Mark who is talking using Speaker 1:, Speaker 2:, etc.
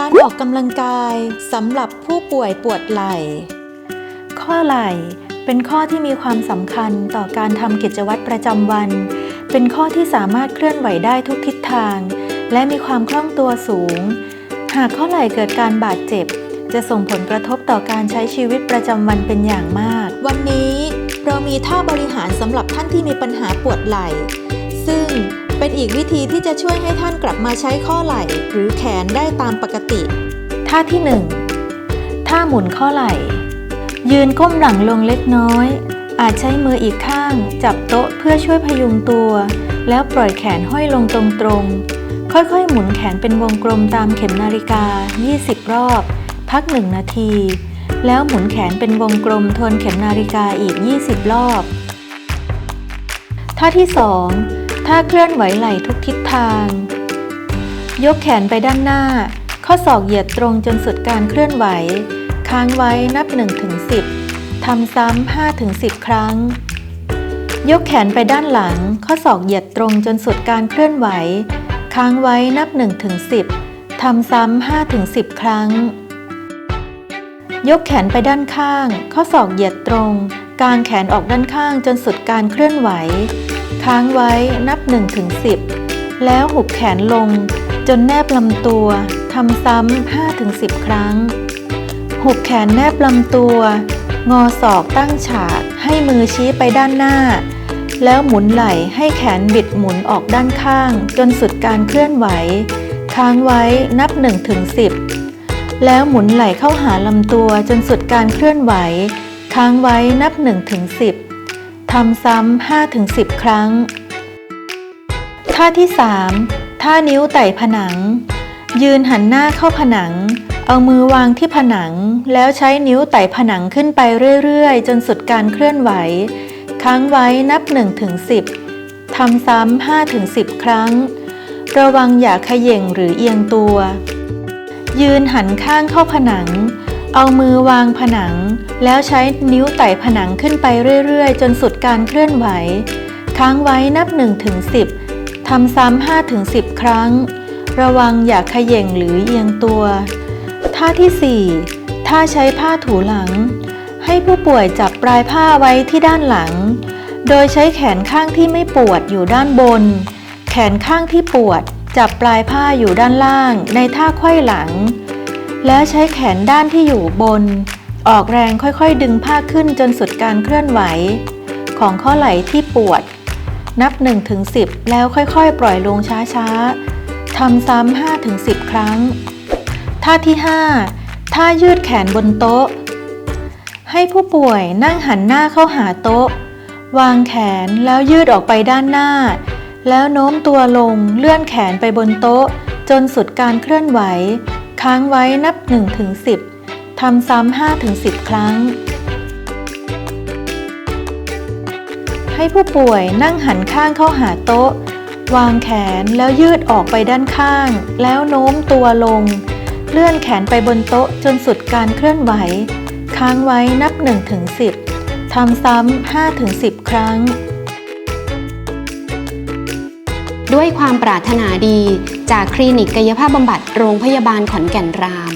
Speaker 1: การออกกำลังกายสำหรับผู้ป่วยปวดไหล่ ข้อไหล่เป็นข้อที่มีความสำคัญต่อการทำกิจวัตรประจำวัน เป็นข้อที่สามารถเคลื่อนไหวได้ทุกทิศทาง และมีความคล่องตัวสูง หากข้อไหล่เกิดการบาดเจ็บ จะส่งผลกระทบต่อการใช้ชีวิตประจำวันเป็นอย่างมาก วันนี้เรามีท่าบริหารสำหรับท่านที่มีปัญหาปวดไหล่ ซึ่ง เป็นอีกวิธีที่จะช่วยให้ท่านกลับมาใช้ข้อไหล่ หรือแขนได้ตามปกติ ท่าที่ 1 ท่าหมุนข้อไหล่ ยืนก้มหลังลงเล็กน้อย อาจใช้มืออีกข้าง จับโต๊ะเพื่อช่วยพยุงตัว แล้วปล่อยแขนห้อยลงตรงๆ ค่อยๆ หมุนแขนเป็นวงกลมตามเข็มนาฬิกา 20 รอบ พัก 1 นาที แล้วหมุนแขนเป็นวงกลมทวนเข็มนาฬิกาอีก 20 รอบ ท่าที่ 2 ท่าเคลื่อนไหวไหล่ทุกทิศทาง ยกแขนไปด้านหน้า ข้อศอกเหยียดตรงจนสุดการเคลื่อนไหว ค้างไว้นับ 1-10 ทำซ้ำ 5-10 ครั้ง ยกแขนไปด้านหลัง ข้อศอกเหยียดตรงจนสุดการเคลื่อนไหว ค้างไว้นับ 1-10 ทำซ้ำ 5-10 ครั้ง ยกแขนไปด้านข้าง ข้อศอกเหยียดตรง กางแขนออกด้านข้างจนสุดการเคลื่อนไหว ค้างไว้นับ1-10 แล้วหุบแขนลง จนแนบลำตัวทำซ้ำ5-10 ครั้ง หุบแขนแนบลำตัว งอศอกตั้งฉากให้มือชี้ไปด้านหน้า แล้วหมุนไหล่ให้แขนบิดหมุนออกด้านข้าง จนสุดการเคลื่อนไหว ค้างไว้นับ1-10 แล้วหมุนไหล่เข้าหาลำตัวจนสุดการเคลื่อนไหว ค้างไว้นับ1-10 ทำซ้ำ5-10 ครั้ง ท่าที่ 3 ท่านิ้วไต่ผนัง ยืนหันหน้าเข้าผนัง เอามือวางที่ผนัง แล้วใช้นิ้วไต่ผนังขึ้นไปเรื่อย ๆ จนสุดการเคลื่อนไหว ค้างไว้นับ 1-10 ทำซ้ำ5-10 ครั้ง ระวังอย่าเขย่งหรือเอียงตัว ยืนหันข้างเข้าผนัง เอามือวางผนัง แล้วใช้นิ้วไต่ผนังขึ้นไปเรื่อยๆ จนสุดการเคลื่อนไหว ค้างไว้นับ1-10ทำซ้ำ5-10 ครั้ง ระวังอย่าเขย่งหรือเอียงตัว ท่าที่ 4 ท่าใช้ผ้าถูหลัง ให้ผู้ป่วยจับปลายผ้าไว้ที่ด้านหลัง โดยใช้แขนข้างที่ไม่ปวดอยู่ด้านบน แขนข้างที่ปวด จับปลายผ้าอยู่ด้านล่าง ในท่าไขว้หลัง แล้วใช้แขนด้านที่อยู่บน ออกแรงค่อยๆ ดึงผ้าขึ้นจนสุดการเคลื่อนไหว ของข้อไหล่ที่ปวด นับ 1-10 แล้วค่อยๆ ปล่อยลงช้าๆ ทำซ้ำ5-10 ครั้ง ท่าที่ 5 ท่ายืดแขนบนโต๊ะ ให้ผู้ป่วยนั่งหันหน้าเข้าหาโต๊ะ วางแขนแล้วยืดออกไปด้านหน้า แล้วโน้มตัวลงเลื่อนแขนไปบนโต๊ะ จนสุดการเคลื่อนไหว ค้างไว้นับ1-10ทำซ้ำ5-10 ครั้ง ให้ผู้ป่วยนั่งหันข้างเข้าหาโต๊ะ วางแขนแล้วยืดออกไปด้านข้าง แล้วโน้มตัวลง เลื่อนแขนไปบนโต๊ะจนสุดการเคลื่อนไหว ค้างไว้นับ1-10ทำซ้ำ5-10 ครั้ง
Speaker 2: ด้วยความปรารถนาดีจากคลินิกกายภาพบำบัดโรงพยาบาลขอนแก่นราม